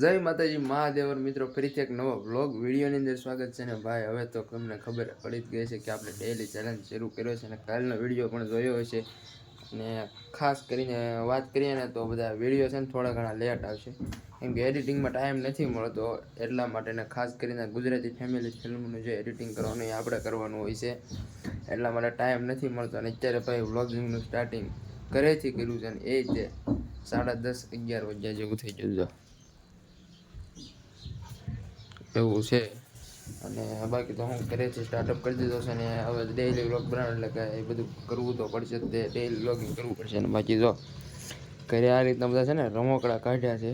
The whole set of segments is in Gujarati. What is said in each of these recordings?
જય માતાજી, મહાદેવર મિત્રો, ફરીથી એક નવો વ્લોગ વિડીયોની અંદર સ્વાગત છે ને ભાઈ, હવે તો તમને ખબર પડી જ ગઈ છે કે આપણે ડેલી ચેલેન્જ શરૂ કર્યો છે અને કાલનો વીડિયો પણ જોયો હશે. અને ખાસ કરીને વાત કરીએ ને તો બધા વીડિયો છે ને થોડા ઘણા લેટ આવશે. કેમ કે એડિટિંગમાં ટાઈમ નથી મળતો, એટલા માટે ને ખાસ કરીને ગુજરાતી ફેમિલી ફિલ્મનું જે એડિટિંગ કરવાનું એ આપણે કરવાનું હોય છે. એટલા માટે ટાઈમ નથી મળતો અને અત્યારે ભાઈ વ્લોગિંગનું સ્ટાર્ટિંગ ઘરેથી કર્યું છે અને એ રીતે સાડા દસ, અગિયાર વાગ્યા જેવું થઈ જતું એવું છે. અને બાકી તો હું ઘરેથી સ્ટાર્ટઅપ કરી દીધો છે ને હવે ડેઈલી વ્લોગ બનાવે એટલે કે એ બધું કરવું તો પડશે તે ડેઈલી વ્લોગિંગ કરવું પડશે અને બાકી જો ઘરે આ રીતના બધા છે ને રમકડા કાઢ્યા છે.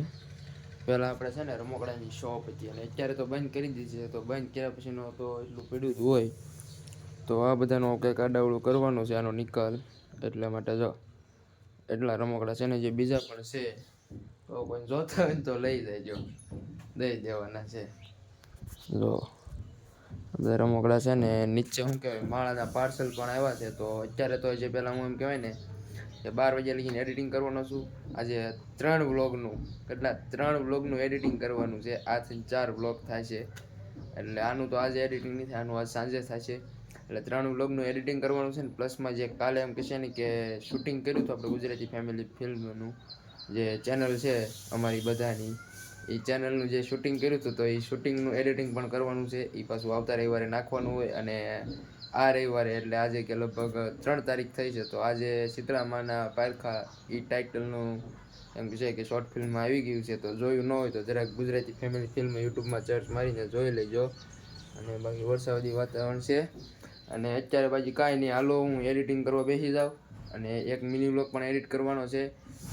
પહેલાં આપણે છે ને રમકડાની શોપ હતી અને અત્યારે તો બંધ કરી દીધી છે, તો બંધ કર્યા પછીનો તો એટલું પીડ્યું જ હોય. તો આ બધાનું કંઈક આડાવડું કરવાનું છે આનો નિકાલ. એટલા માટે જો એટલા રમકડા છે ને જે બીજા પણ છે, તો કોઈ જોતા હોય ને તો લઈ જાય જો દઈ દેવાના છે. જો રમકડા છે ને, નીચે શું કહેવાય, માળાના પાર્સલ પણ આવ્યા છે. તો અત્યારે તો જે પહેલાં હું એમ કહેવાય ને, કે બાર વાગ્યા લગીને એડિટિંગ કરવાનો છું. આજે ત્રણ વ્લોગનું કેટલા? ત્રણ વ્લોગનું એડિટિંગ કરવાનું છે. આથી ચાર વ્લોગ થાય છે. એટલે આનું તો આજે એડિટિંગ નહીં થાય આનું આજ સાંજે થાય છે. એટલે ત્રણ વ્લોગનું એડિટિંગ કરવાનું છે ને પ્લસમાં જે કાલે એમ કહેશે ને કે શૂટિંગ કર્યું હતું આપણે ગુજરાતી ફેમિલી ફિલ્મનું જે ચેનલ છે અમારી બધાની. એ ચેનલનું જે શૂટિંગ કર્યું હતું તો એ શૂટિંગનું એડિટિંગ પણ કરવાનું છે. એ પાછું આવતા રવિવારે નાખવાનું હોય અને આ રવિવારે એટલે આજે કે લગભગ ત્રણ તારીખ થઈ છે તો આજે સીતરામાના પારખા એ ટાઇટલનું એમ છે કે શોર્ટ ફિલ્મમાં આવી ગયું છે તો જોયું ન હોય તો જરાક ગુજરાતી ફેમિલી ફિલ્મ યુટ્યુબમાં સર્ચ મારીને જોઈ લેજો. અને બાકી વરસાદી વાતાવરણ છે. અને અત્યારે બાકી કાંઈ નહીં. હાલો હું એડિટિંગ કરવા બેસી જાઉં. અને એક મિની વ્લોગ પણ એડિટ કરવાનો છે.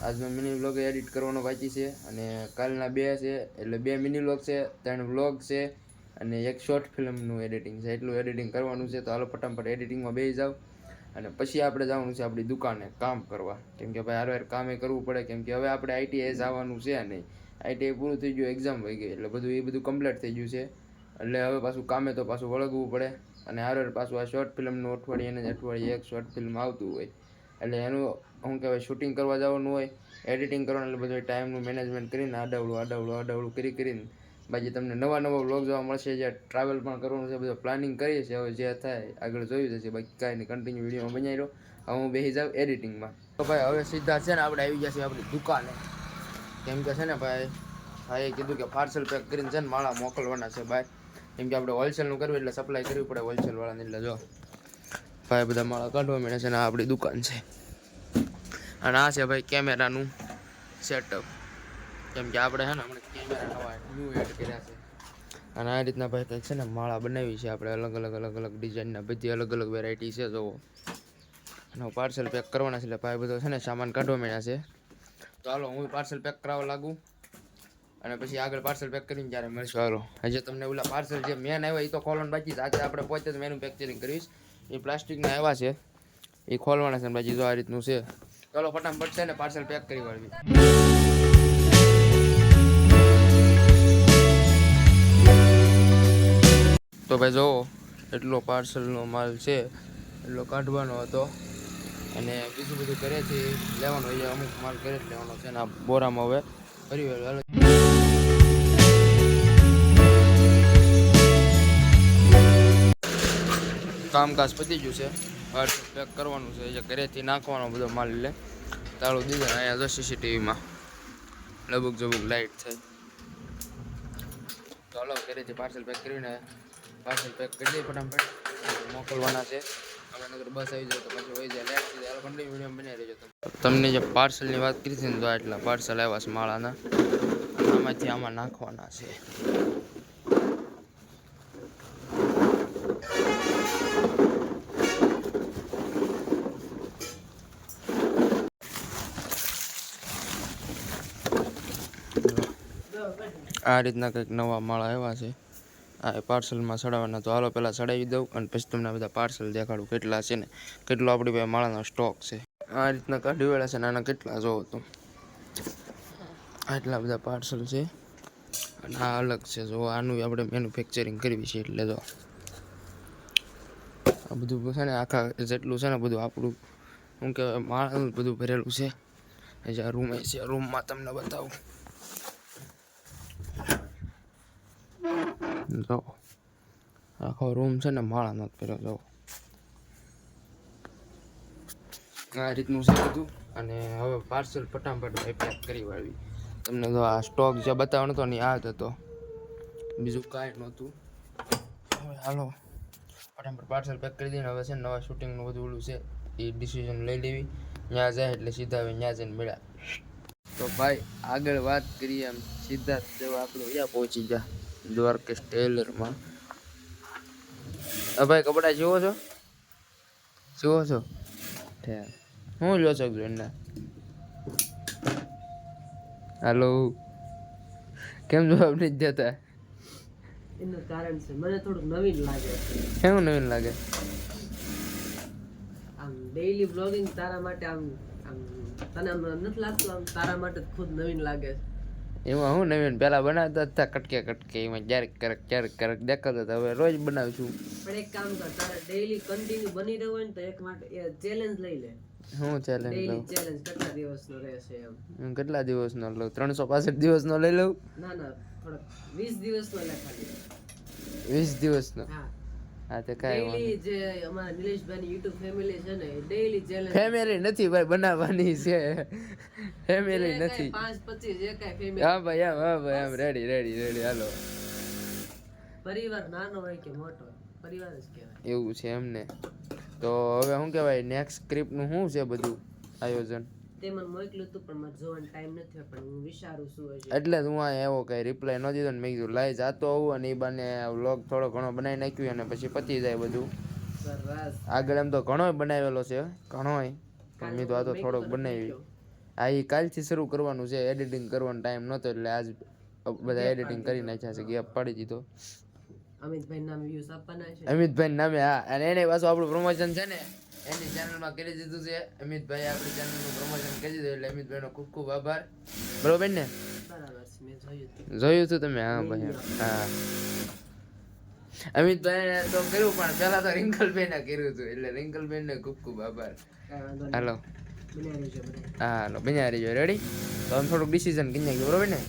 આજનો મિની વ્લોગ એડિટ કરવાનો બાકી છે અને કાલના બે છે, એટલે બે મિની વ્લોગ છે, ત્રણ વ્લોગ છે અને એક શોર્ટ ફિલ્મનું એડિટિંગ છે. એટલું એડિટિંગ કરવાનું છે તો હાલો ફટાફટ એડિટિંગમાં બેસી જાવ અને પછી આપણે જવાનું છે આપણી દુકાને કામ કરવા. કેમ કે ભાઈ હારવાર કામે કરવું પડે, કેમ કે હવે આપણે આઈટીઆઈ જવાનું છે નહીં. આઈટીઆઈ પૂરું થઈ ગયું એક્ઝામ વહી ગઈ, એટલે બધું એ બધું કમ્પ્લીટ થઈ ગયું છે. એટલે હવે પાછું કામે તો પાછું વળગવું પડે અને હારવાર પાછું આ શોર્ટ ફિલ્મનું અઠવાડિયે અને અઠવાડિયે એક શોર્ટ ફિલ્મ આવતું હોય. એટલે એનું, શું કહેવાય શૂટિંગ કરવા જવાનું હોય એડિટિંગ કરવાનું, એટલે બધું ટાઈમનું મેનેજમેન્ટ કરીને આડાવડું આડાવડું આડાવડું કરી કરીને બાકી તમને નવા નવા વ્લોગ જોવા મળશે, જે ટ્રાવેલ પણ કરવાનું છે, બધું પ્લાનિંગ કરીએ છીએ. હવે જે થાય, આગળ જોયું જશે બાકી કાંઈ નહીં કન્ટિન્યુ વિડીયોમાં બનાવી રહ્યો. હવે હું બેસી જાઉં એડિટિંગમાં તો ભાઈ, હવે સીધા છે ને આપણે આવી ગયા છીએ આપણી દુકાને. કેમ કે છે ને ભાઈ, ભાઈએ કીધું કે પાર્સલ પેક કરીને છે ને માળા મોકલવાના છે, ભાઈ. કેમ કે આપણે હોલસેલનું કરવું એટલે સપ્લાય કરવી પડે હોલસેલવાળાને એટલે જો. ભાઈ બધા માળા કાઢવા મળે છે ને આ આપણી દુકાન છે. અને આ છે ભાઈ કેમેરાનું સેટઅપ કેમ કે આપણે છે ને હમણાં કેમેરા ન્યૂ એડ કર્યા છે. અને આ રીતના ભાઈ કંઈક છે ને માળા બનાવી છે આપણે અલગ અલગ અલગ અલગ ડિઝાઇનના બધી અલગ અલગ વેરાયટી છે જોવો અને પાર્સલ પેક કરવાના છે એટલે ભાઈ બધો છે ને સામાન કાઢવા મળ્યા છે. તો હાલો, હું પાર્સલ પેક કરાવવા લાગુ. અને પછી આગળ પાર્સલ પેક કરીને જ્યારે મળશું, હાલો. હજી તમને ઓલા પાર્સલ જે મેન આવ્યા એ તો ખોલવાનું બાકી આજે આપણે પોતે જ મેન્યુફેક્ચરિંગ કરીશ. એ પ્લાસ્ટિકના આવ્યા છે એ ખોલવાના છે બાકી જો આ રીતનું છે ચાલો, ફટાફટ છે ને પાર્સલ પેક કરી વાળવી તો ભાઈ જુઓ એટલો પાર્સલનો માલ છે, એટલો કાઢવાનો હતો અને બીજું બધું ઘરેથી લેવાનું છે. અમુક માલ જ લેવાનો છે ને બોરામાં હવે ફરી વાળું. કામકાજ પતી ગયું છે. પાર્સલ પેક કરવાનું છે. જે ઘરેથી નાખવાનો બધો માલ લે. તાળું દીધું અહીંયા જો સીસીટીવીમાં લબુક જબુક લાઈટ થઈ તો હલો, ઘરેથી પાર્સલ પેક કરીને પાર્સલ પેક કરી દઈએ ફટાફટ. મોકલવાના છે. આપણે બસ આવી જાય તો પછી હોય જાય. લેટ થઈ જાય કંટિન્યુ વીડિયો બનાવી રહેજો તમે. તમને જે પાર્સલની વાત કરી હતી ને તો એટલા પાર્સલ આવ્યા છે માળાના. આમાંથી આમાં નાખવાના છે. આ રીતના કંઈક નવા માળા આવ્યા છે. આ પાર્સલમાં ચડાવવાના તો હાલો પહેલાં ચડાવી દઉં અને પછી તમને બધા પાર્સલ દેખાડું કેટલા છે ને કેટલો આપણી પાસે માળાનો સ્ટોક છે. આ રીતના કાઢી વેળા છે નાના કેટલા જોવો તો. આટલા બધા પાર્સલ છે. અને આ અલગ છે જો આનું આપણે મેન્યુફેક્ચરિંગ કરવી છે એટલે જો. આ બધું છે ને આખા જેટલું છે ને બધું આપણું શું કહેવાય, માળાનું બધું ભરેલું છે. જે આ રૂમ છે રૂમમાં તમને બતાવું. જો આખો રૂમ છે ને માળા નથી પહેર્યો જો આ રીતનું છે બધું અને હવે પાર્સલ ફટાફટ ભાઈ પેક કરી વાળવી તમને તો આ સ્ટોક જે બતાવવાનો હતો ને આ જ હતો બીજું કાંઈ નહોતું હવે હાલો ફટાફટ પાર્સલ પેક કરી દઈને હવે છે નવા શૂટિંગનું બધું ઓલું છે એ ડિસિઝન લઈ લેવી ત્યાં જાય એટલે સીધા હવે ત્યાં જઈને મળ્યા તો ભાઈ આગળ વાત કરીએ એમ સીધા જ આપણે અહીંયા પહોંચી ગયા દ્વારકેશ ટેલરમાં ભાઈ કપડાં જુઓ છો? જુઓ છો? હું લો છો ગ્રેન્ડા હાલો. કેમ જવાબ નથી દેતા? એનું કારણ છે મને થોડુંક નવીન લાગે કેવું નવીન લાગે? આમ ડેઈલી બ્લોગિંગ તારા માટે આમ આમ તને આમ નથી લાગતું? આમ તારા માટે ખુદ નવીન લાગે છે. એમાં હું નવીન પહેલા બનાવતા હતા કટકે કટકે એમાં ક્યારેક ક્યારેક ક્યારેક ક્યારેક દેખાતા હતા હવે રોજ બનાવશું. પણ એક કામ કર તારે ડેઈલી કન્ટિન્યુ બની રહેવું હોય ને તો એક માટે ચેલેન્જ લઈ લે. હું ચેલેન્જ ડેઈલી લઉં? ચેલેન્જ કેટલા દિવસનો રહેશે એમ? હું કેટલા દિવસનો લઉં? ત્રણસો પાસઠ દિવસનો લઈ લઉં? ના ના થોડોક વીસ દિવસનો લે ખાલી. વીસ દિવસનો? હા. હા તે કાંઈ જે અમારા ફેમિલી છે ને ડેઈલી ચેલેન્જ ફેમિલી નથી ભાઈ બનાવવાની છે. ફેમિલી નથી. પાંચ પચીસ જે કાંઈ ફેમિલી હા ભાઈ આમ હા ભાઈ આમ રેડી રેડી રેડી હાલો. પરિવાર નાનો હોય કે મોટો પરિવાર જ કહેવાય. એવું છે એમને. તો હવે શું કહેવાય નેક્સ્ટ સ્ક્રિપ્ટનું શું છે બધું આયોજન? તે મને મોકલ્યું હતું પણ મારે જોવાનો ટાઈમ નથી પણ હું વિચારું શું હશે એટલે જ હું આ એવો કઈ રિપ્લાય ન દીધો ને મેં કીધું લાઈ જતો આવું અને એ બાને વ્લોગ થોડો ઘણો બનાવી નાખ્યું અને પછી પતી જાય બધું. સરસ. આગળ એમ તો ઘણોય બનાવેલો છે ઘણોય. પણ મેં તો આ તો થોડોક બનાવી. આ એ કાલથી શરૂ કરવાનું છે એડિટિંગ કરવાનો ટાઈમ નહોતો એટલે આજ બધા એડિટિંગ કરી નાખ્યા છે ગેપ પાડી દીધો. અમિતભાઈ નામે વ્યૂઝ આપવાના છે. અમિતભાઈ નામે હા. અને એને પાછું આપણું પ્રમોશન છે ને એની ચેનલમાં કરી દીધું છે. અમિતભાઈ આપણી ચેનલનું પ્રમોશન કરી દીધું એટલે અમિતભાઈનો ખૂબ ખૂબ આભાર. બરોબર ને? બરાબર જોયું હતું. તમે? હા ભાઈ હા. અમિતભાઈ તો કર્યું પણ પહેલા તો રિંકલબેન કર્યું હતું. એટલે રિંકલબેન ને ખૂબ ખૂબ આભાર. હાલો. હા હાલો. બન્યા રહીજો. રેડી તો થોડુંક ડિસિઝન કરી નાખ્યું બરોબર ને?